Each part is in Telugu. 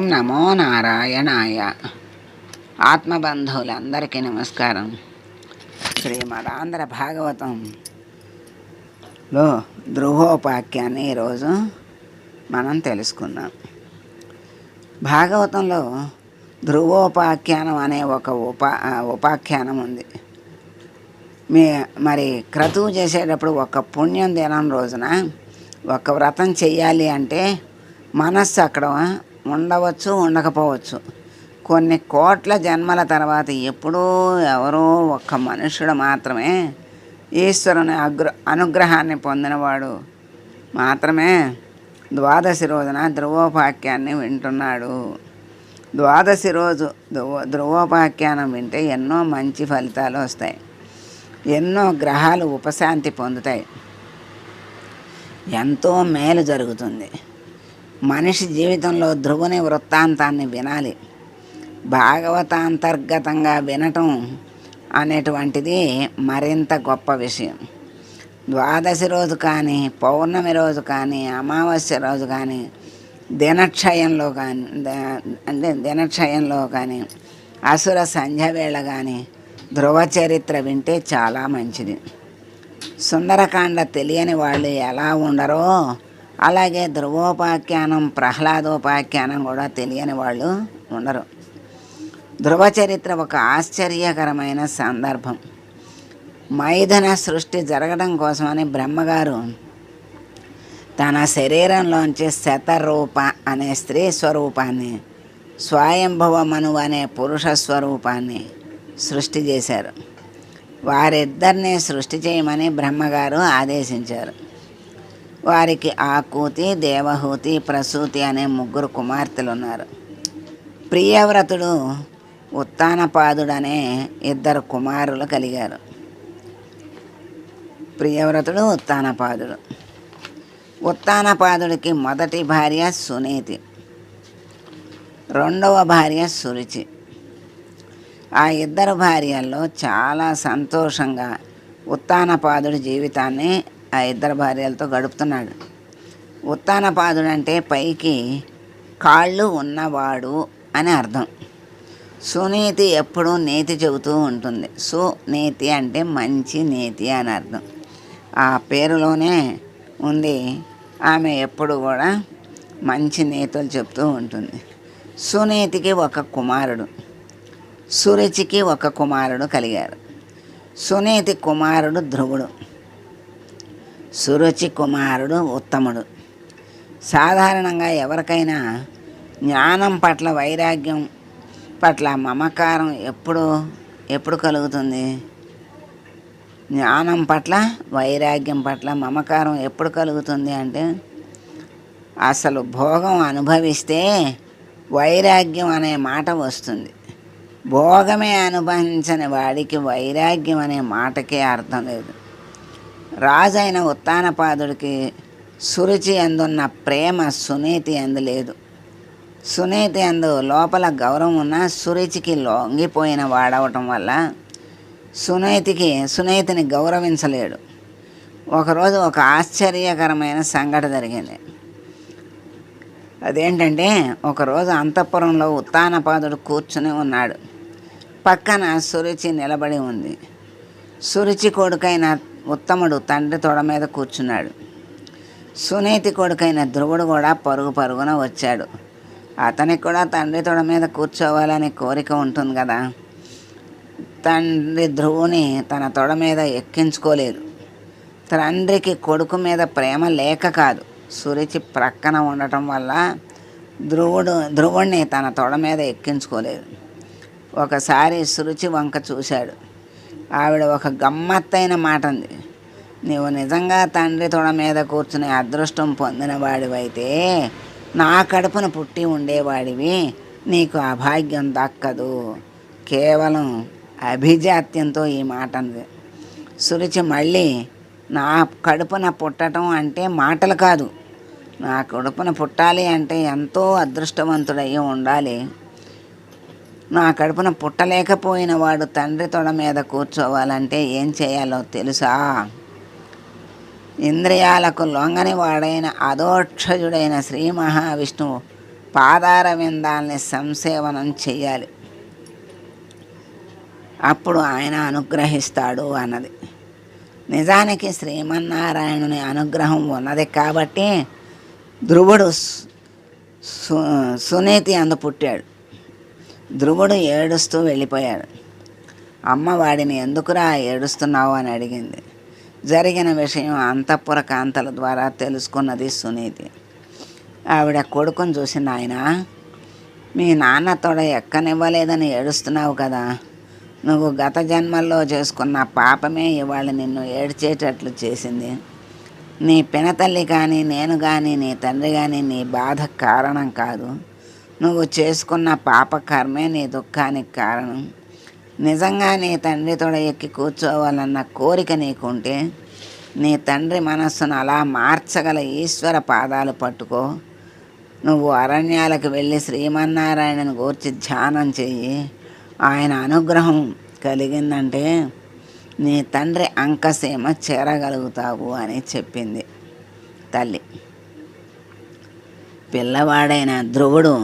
ఓం నమో నారాయణాయ. ఆత్మబంధువులందరికీ నమస్కారం. శ్రీమదాంధ్ర భాగవతంలో ధ్రువోపాఖ్యాన్ని ఈరోజు మనం తెలుసుకుందాం. భాగవతంలో ధ్రువోపాఖ్యానం అనే ఒక ఉపా ఉపాఖ్యానం ఉంది. మీ మరి క్రతువు చేసేటప్పుడు ఒక పుణ్యం దినం రోజున ఒక వ్రతం చెయ్యాలి అంటే మనస్సు అక్కడ ఉండవచ్చు ఉండకపోవచ్చు. కొన్ని కోట్ల జన్మల తర్వాత ఎప్పుడూ ఎవరో ఒక్క మనుషుడు మాత్రమే ఈశ్వరుని అగ్ర అనుగ్రహాన్ని పొందినవాడు. మాత్రమే ద్వాదశి రోజున ధ్రువోపాఖ్యాన్ని వింటున్నాడు. ద్వాదశి రోజు ధ్రువ ధ్రువోపాఖ్యానం వింటే ఎన్నో మంచి ఫలితాలు వస్తాయి. ఎన్నో గ్రహాలు ఉపశాంతి పొందుతాయి. ఎంతో మేలు జరుగుతుంది. మనిషి జీవితంలో ధ్రువుని వృత్తాంతాన్ని వినాలి. భాగవతాంతర్గతంగా వినటం అనేటువంటిది మరింత గొప్ప విషయం. ద్వాదశి రోజు కానీ పౌర్ణమి రోజు కానీ అమావాస్య రోజు కానీ దినక్షయంలో కానీ అంటే దినక్షయంలో కానీ అసుర సంధ్య వేళ కానీ ధ్రువ చరిత్ర వింటే చాలా మంచిది. సుందరకాండ తెలియని వాళ్ళు ఎలా ఉండరో అలాగే ధ్రువోపాఖ్యానం ప్రహ్లాదోపాఖ్యానం కూడా తెలియని వాళ్ళు ఉండరు. ధ్రువ చరిత్ర ఒక ఆశ్చర్యకరమైన సందర్భం. మైథన సృష్టి జరగడం కోసమని బ్రహ్మగారు తన శరీరంలోంచి శతరూప అనే స్త్రీ స్వరూపాన్ని స్వయంభవ మను అనే పురుష స్వరూపాన్ని సృష్టి చేశారు. వారిద్దరిని సృష్టి చేయమని బ్రహ్మగారు ఆదేశించారు. వారికి ఆకూతి దేవహూతి ప్రసూతి అనే ముగ్గురు కుమార్తెలు ఉన్నారు ప్రియవ్రతుడు ఉత్తానపాదుడు అనే ఇద్దరు కుమారులు కలిగారు. ప్రియవ్రతుడు ఉత్తానపాదుడు. ఉత్తానపాదుడికి మొదటి భార్య సునీతి. రెండవ భార్య సురుచి. ఆ ఇద్దరు భార్యల్లో చాలా సంతోషంగా ఉత్తానపాదుడి జీవితాన్ని ఆ ఇద్దరు భార్యలతో గడుపుతున్నాడు. ఉత్తానపాదుడు అంటే పైకి కాళ్ళు ఉన్నవాడు అని అర్థం. సునీతి ఎప్పుడూ నేతి చెబుతూ ఉంటుంది. సునీతి అంటే మంచి నీతి అని అర్థం. ఆ పేరులోనే ఉంది. ఆమె ఎప్పుడు కూడా మంచి నేతలు చెప్తూ ఉంటుంది. సునీతికి ఒక కుమారుడు. సురుచికి ఒక కుమారుడు కలిగారు. సునీతి కుమారుడు ధ్రువుడు. సురుచి కుమారుడు ఉత్తముడు. సాధారణంగా ఎవరికైనా జ్ఞానం పట్ల వైరాగ్యం పట్ల మమకారం ఎప్పుడు ఎప్పుడు కలుగుతుంది? జ్ఞానం పట్ల వైరాగ్యం పట్ల మమకారం ఎప్పుడు కలుగుతుంది అంటే అసలు భోగం అనుభవిస్తే వైరాగ్యం అనే మాట వస్తుంది. భోగమే అనుభవించని వాడికి వైరాగ్యం అనే మాటకే అర్థం లేదు. రాజైన ఉత్తానపాదుడికి సురుచి అందున్న ప్రేమ సునీతి అందు లేదు. సునీతి అందు లోపల గౌరవం ఉన్న సురుచికి లొంగిపోయిన వాడవటం వల్ల సునీతికి సునీతిని గౌరవించలేడు. ఒకరోజు ఒక ఆశ్చర్యకరమైన సంఘటన జరిగింది. అదేంటంటే ఒకరోజు అంతఃపురంలో ఉత్తానపాదుడు కూర్చుని ఉన్నాడు. పక్కన సురుచి నిలబడి ఉంది. సురుచి కొడుకైన ఉత్తముడు తండ్రి తొడ మీద కూర్చున్నాడు. సునీతి కొడుకైన ధ్రువుడు కూడా పరుగు పరుగున వచ్చాడు. అతనికి కూడా తండ్రి తొడ మీద కూర్చోవాలనే కోరిక ఉంటుంది కదా. తండ్రి ధ్రువుని తన తొడ మీద ఎక్కించుకోలేదు. తండ్రికి కొడుకు మీద ప్రేమ లేక కాదు. సురిచి ప్రక్కన ఉండటం వల్ల ధ్రువుడు ధ్రువుణ్ణి తన తొడ మీద ఎక్కించుకోలేదు. ఒకసారి సురుచి వంక చూశాడు. ఆవిడ ఒక గమ్మత్తైన మాట అంది నీవు నిజంగా తండ్రి తొడ మీద కూర్చుని అదృష్టం పొందిన వాడివైతే నా కడుపున పుట్టి ఉండేవాడివి. నీకు అభాగ్యం దక్కదు. కేవలం అభిజాత్యంతో ఈ మాట అంది సురుచి మళ్ళీ నా కడుపున పుట్టడం అంటే మాటలు కాదు. నా కడుపున పుట్టాలి అంటే ఎంతో అదృష్టవంతుడయ్యి ఉండాలి. నా కడుపున పుట్టలేకపోయిన వాడు తండ్రి తొడ మీద కూర్చోవాలంటే ఏం చేయాలో తెలుసా? ఇంద్రియాలకు లొంగని వాడైన అదోక్షజుడైన శ్రీ మహావిష్ణువు పాదారవిందాల్ని సంసేవనం చెయ్యాలి. అప్పుడు ఆయన అనుగ్రహిస్తాడు అన్నది. నిజానికి శ్రీమన్నారాయణుని అనుగ్రహం ఉన్నది కాబట్టి ధ్రువుడు సు- సునీతి అందు పుట్టాడు. ధ్రువుడు ఏడుస్తూ వెళ్ళిపోయాడు. అమ్మ వాడిని ఎందుకురా ఏడుస్తున్నావు అని అడిగింది. జరిగిన విషయం అంతఃపుర కాంతల ద్వారా తెలుసుకున్నది సునీతి. ఆవిడ కొడుకుని చూసి నాయన మీ నాన్న తోడ ఎక్కనివ్వలేదని ఏడుస్తున్నావు కదా. నువ్వు గత జన్మల్లో చేసుకున్న పాపమే ఇవాళ నిన్ను ఏడ్చేటట్లు చేసింది. నీ పినతల్లి కానీ నేను కానీ నీ తండ్రి కానీ నీ బాధ కారణం కాదు. నువ్వు చేసుకున్న పాప కర్మే నీ దుఃఖానికి కారణం. నిజంగా నీ తండ్రి తోడ ఎక్కి కూర్చోవాలన్న కోరిక నీకుంటే నీ తండ్రి మనస్సును అలా మార్చగల ఈశ్వర పాదాలు పట్టుకో. నువ్వు అరణ్యాలకు వెళ్ళి శ్రీమన్నారాయణను గూర్చి ధ్యానం చెయ్యి. ఆయన అనుగ్రహం కలిగిందంటే నీ తండ్రి అంకసీమ చేరగలుగుతావు అని చెప్పింది తల్లి. పిల్లవాడైన ధ్రువుడు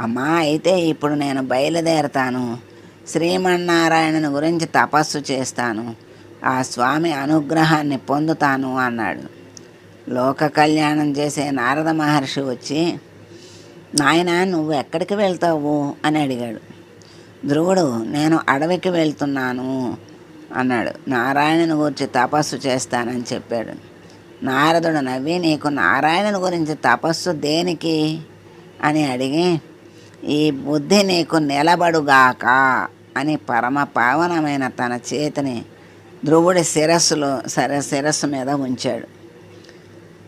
అమ్మా అయితే ఇప్పుడు నేను బయలుదేరతాను. శ్రీమన్నారాయణుని గురించి తపస్సు చేస్తాను. ఆ స్వామి అనుగ్రహాన్ని పొందుతాను అన్నాడు. లోక కళ్యాణం చేసే నారద మహర్షి వచ్చి నాయన నువ్వు ఎక్కడికి వెళ్తావు? అని అడిగాడు. ధ్రువుడు నేను అడవికి వెళ్తున్నాను అన్నాడు. నారాయణుని గురించి తపస్సు చేస్తానని చెప్పాడు. నారదుడు నవ్వి నీకు నారాయణుని గురించి తపస్సు దేనికి? అని అడిగి ఈ బుద్ధి నీకు నిలబడుగాక అని పరమ పావనమైన తన చేతిని ధ్రువుడి శిరస్సులో సర శిరస్సు మీద ఉంచాడు.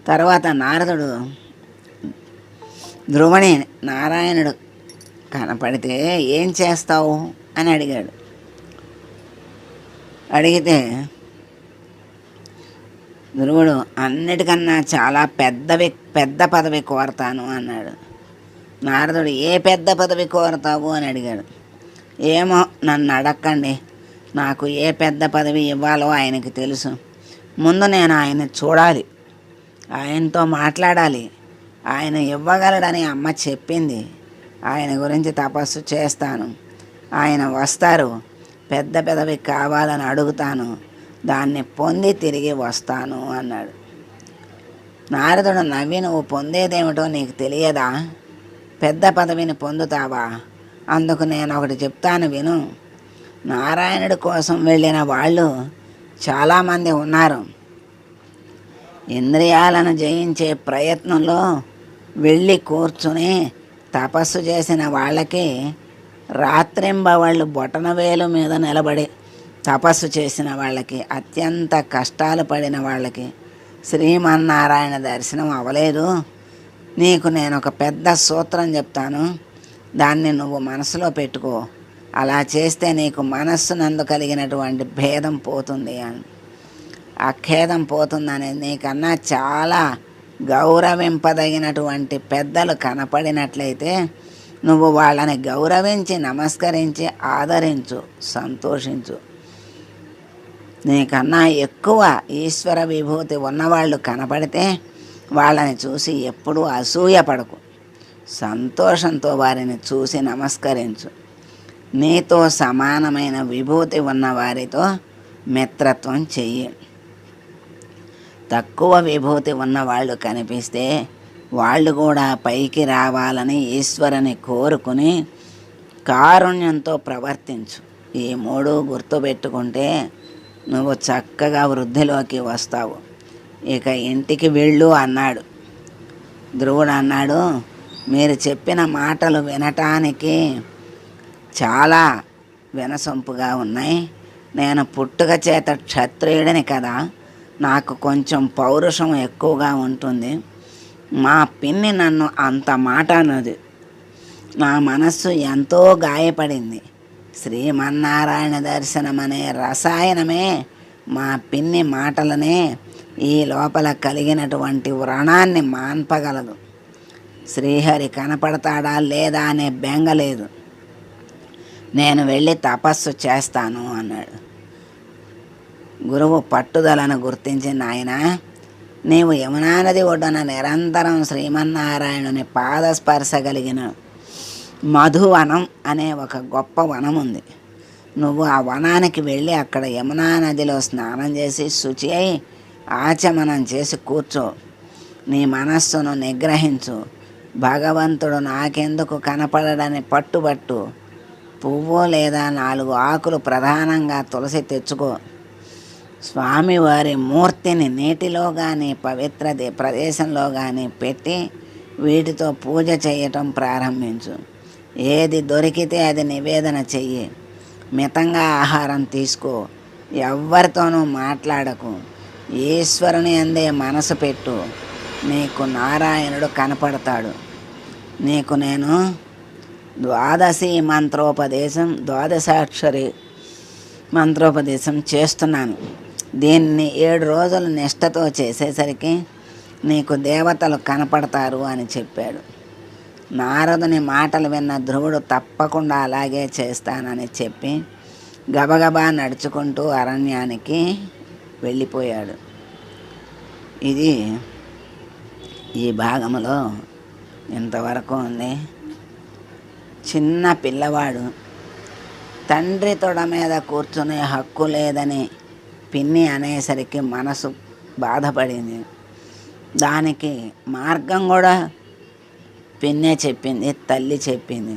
తర్వాత నారదుడు ధ్రువుని నారాయణుడు కనపడితే ఏం చేస్తావు అని అడిగాడు. అడిగితే ధ్రువుడు అన్నిటికన్నా చాలా పెద్దవి పెద్ద పదవి కోరతాను అన్నాడు. నారదుడు ఏ పెద్ద పదవి కోరతావు? అని అడిగాడు. ఏమో నన్ను అడక్కండి. నాకు ఏ పెద్ద పదవి ఇవ్వాలో ఆయనకి తెలుసు. ముందు నేను ఆయన చూడాలి. ఆయనతో మాట్లాడాలి. ఆయన ఇవ్వగలడని అమ్మ చెప్పింది. ఆయన గురించి తపస్సు చేస్తాను. ఆయన వస్తారు. పెద్ద పెదవి కావాలని అడుగుతాను. దాన్ని పొంది తిరిగి వస్తాను అన్నాడు. నారదుడు నవ్వి నువ్వు పొందేదేమిటో నీకు తెలియదా? పెద్ద పదవిని పొందుతావా? అందుకు నేను ఒకటి చెప్తాను విను. నారాయణుడి కోసం వెళ్ళిన వాళ్ళు చాలామంది ఉన్నారు. ఇంద్రియాలను జయించే ప్రయత్నంలో వెళ్ళి కూర్చుని తపస్సు చేసిన వాళ్ళకి రాత్రింబవళ్ళు బొటనవేలు మీద నిలబడి తపస్సు చేసిన వాళ్ళకి అత్యంత కష్టాలు పడిన వాళ్ళకి శ్రీమన్నారాయణ దర్శనం అవ్వలేదు. నీకు నేను ఒక పెద్ద సూత్రం చెప్తాను. దాన్ని నువ్వు మనసులో పెట్టుకో. అలా చేస్తే నీకు మనస్సునందు కలిగినటువంటి భేదం పోతుంది అని. ఆ ఖేదం నీకన్నా చాలా గౌరవింపదగినటువంటి పెద్దలు కనపడినట్లయితే నువ్వు వాళ్ళని గౌరవించి నమస్కరించి ఆదరించు సంతోషించు. నీకన్నా ఎక్కువ ఈశ్వర విభూతి ఉన్నవాళ్ళు కనపడితే వాళ్ళని చూసి ఎప్పుడూ అసూయపడకు సంతోషంతో వారిని చూసి నమస్కరించు. నీతో సమానమైన విభూతి ఉన్న వారితో మిత్రత్వం చెయ్యి. తక్కువ విభూతి ఉన్న వాళ్ళు కనిపిస్తే వాళ్ళు కూడా పైకి రావాలని ఈశ్వరుని కోరుకుని కారుణ్యంతో ప్రవర్తించు. ఈ మూడు గుర్తుపెట్టుకుంటే నువ్వు చక్కగా వృద్ధిలోకి వస్తావు. ఇక ఇంటికి వెళ్ళు అన్నాడు. ధ్రువుడు అన్నాడు మీరు చెప్పిన మాటలు వినటానికి చాలా వినసొంపుగా ఉన్నాయి. నేను పుట్టుక చేత క్షత్రియుడిని కదా నాకు కొంచెం పౌరుషం ఎక్కువగా ఉంటుంది. మా పిన్ని నన్ను అంత మాట అన్నది నా మనస్సు ఎంతో గాయపడింది. శ్రీమన్నారాయణ దర్శనం అనే రసాయనమే మా పిన్ని మాటలనే ఈ లోపల కలిగినటువంటి వ్రణాన్ని మాన్పగలదు. శ్రీహరి కనపడతాడా లేదా అనే బెంగ లేదు. నేను వెళ్ళి తపస్సు చేస్తాను అన్నాడు. గురువు పట్టుదలను గుర్తించి నాయన నీవు యమునా నది ఒడ్డున నిరంతరం శ్రీమన్నారాయణుని పాదస్పర్శ కలిగిన మధువనం అనే ఒక గొప్ప వనం ఉంది. నువ్వు ఆ వనానికి వెళ్ళి అక్కడ యమునా నదిలో స్నానం చేసి శుచి అయి ఆచమనం చేసి కూర్చో. నీ మనస్సును నిగ్రహించు. భగవంతుడు నాకెందుకు కనపడడని పట్టుబట్టు. పువ్వు లేదా నాలుగు ఆకులు ప్రధానంగా తులసి తెచ్చుకో. స్వామివారి మూర్తిని నీటిలో కానీ పవిత్ర ప్రదేశంలో కానీ పెట్టి వీటితో పూజ చేయటం ప్రారంభించు. ఏది దొరికితే అది నివేదన చెయ్యి. మితంగా ఆహారం తీసుకో. ఎవ్వరితోనూ మాట్లాడకు. ఈశ్వరుని అందే మనసు పెట్టు. నీకు నారాయణుడు కనపడతాడు. నీకు నేను ద్వాదశి మంత్రోపదేశం ద్వాదశాక్షరి మంత్రోపదేశం చేస్తున్నాను. దీన్ని ఏడు రోజులు నిష్టతో చేసేసరికి నీకు దేవతలు కనపడతారు అని చెప్పాడు. నారదుని మాటలు విన్న ధ్రువుడు తప్పకుండా అలాగే చేస్తానని చెప్పి గబగబా నడుచుకుంటూ అరణ్యానికి వెళ్ళిపోయాడు. ఇది ఈ భాగంలో ఇంతవరకు ఉంది. చిన్న పిల్లవాడు తండ్రి తొడ మీద కూర్చునే హక్కు లేదని పిన్ని అనేసరికి మనసు బాధపడింది. దానికి మార్గం కూడా పిన్నే చెప్పింది తల్లి చెప్పింది.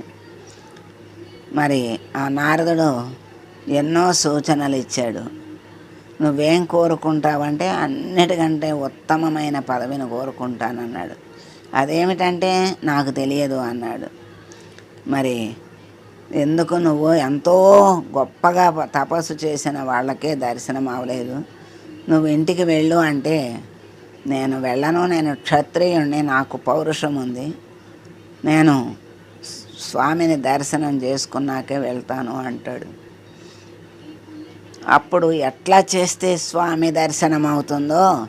మరి ఆ నారదుడు ఎన్నో సూచనలు ఇచ్చాడు. నువ్వేం కోరుకుంటావంటే అన్నిటికంటే ఉత్తమమైన పదవిని కోరుకుంటానన్నాడు. అదేమిటంటే నాకు తెలియదు అన్నాడు. మరి ఎందుకు నువ్వు ఎంతో గొప్పగా తపస్సు చేసిన వాళ్ళకే దర్శనం అవ్వలేదు? నువ్వు ఇంటికి వెళ్ళు అంటే నేను వెళ్ళను నేను క్షత్రియుణ్ణి నాకు పౌరుషం ఉంది. నేను స్వామిని దర్శనం చేసుకున్నాకే వెళ్తాను అంటాడు. అప్పుడు ఎట్లా చేస్తే స్వామి దర్శనం అవుతుందో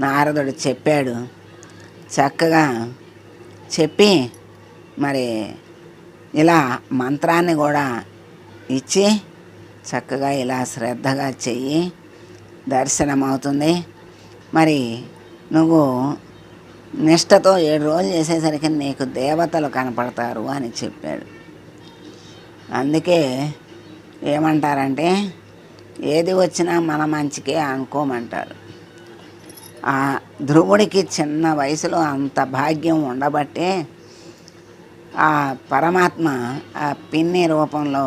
నారదుడు చెప్పాడు. చక్కగా చెప్పి మరి ఇలా మంత్రాన్ని కూడా ఇచ్చి చక్కగా ఇలా శ్రద్ధగా చెయ్యి దర్శనం అవుతుంది మరి నువ్వు నిష్టతో ఏడు రోజులు చేసేసరికి నీకు దేవతలు కనపడతారు అని చెప్పాడు. అందుకే ఏమంటారంటే ఏది వచ్చినా మన మంచికే అనుకోమంటారు. ఆ ధ్రువుడికి చిన్న వయసులో అంత భాగ్యం ఉండబట్టే ఆ పరమాత్మ ఆ పిన్ని రూపంలో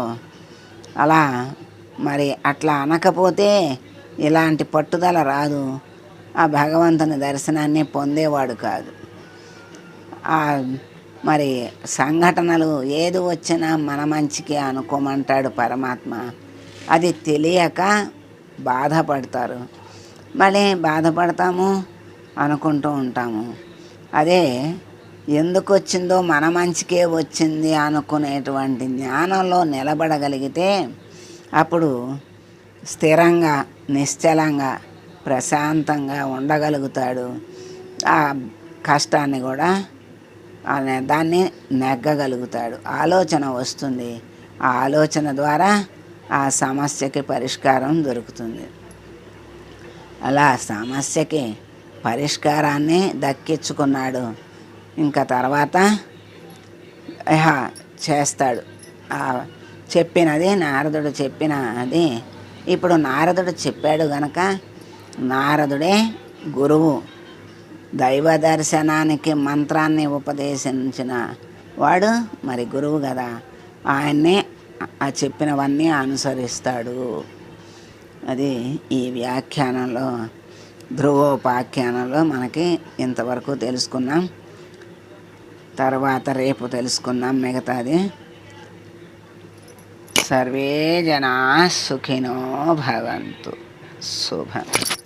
అలా మరి అట్లా అనకపోతే ఇలాంటి పట్టుదల రాదు. ఆ భగవంతుని దర్శనాన్ని పొందేవాడు కాదు. ఆ మరి సంఘటనలు ఏది వచ్చినా మన మంచికి అనుకోమంటాడు పరమాత్మ. అది తెలియక బాధపడతారు. మళ్ళీ బాధపడతాము అనుకుంటూ ఉంటాము. అదే ఎందుకు వచ్చిందో మన మంచికే వచ్చింది అనుకునేటువంటి జ్ఞానంలో నిలబడగలిగితే అప్పుడు స్థిరంగా నిశ్చలంగా ప్రశాంతంగా ఉండగలుగుతాడు. ఆ కష్టాన్ని కూడా దాన్ని నెగ్గగలుగుతాడు. ఆలోచన వస్తుంది. ఆ ఆలోచన ద్వారా ఆ సమస్యకి పరిష్కారం దొరుకుతుంది. అలా సమస్యకి పరిష్కారాన్ని దక్కించుకున్నాడు. ఇంకా తర్వాత చేస్తాడు. చెప్పినది నారదుడు చెప్పిన అది ఇప్పుడు నారదుడు చెప్పాడు గనక నారదుడే గురువు. దైవ దర్శనానికి మంత్రాన్ని ఉపదేశించిన వాడు మరి గురువు కదా. ఆయన్నే ఆ చెప్పినవన్నీ అనుసరిస్తాడు. అది ఈ వ్యాఖ్యానంలో ధ్రువోపాఖ్యానంలో మనకి ఇంతవరకు తెలుసుకున్నాం. తర్వాత రేపు తెలుసుకుందాం మిగతాది. సర్వే జనా సుఖినో భవంతు. శుభం.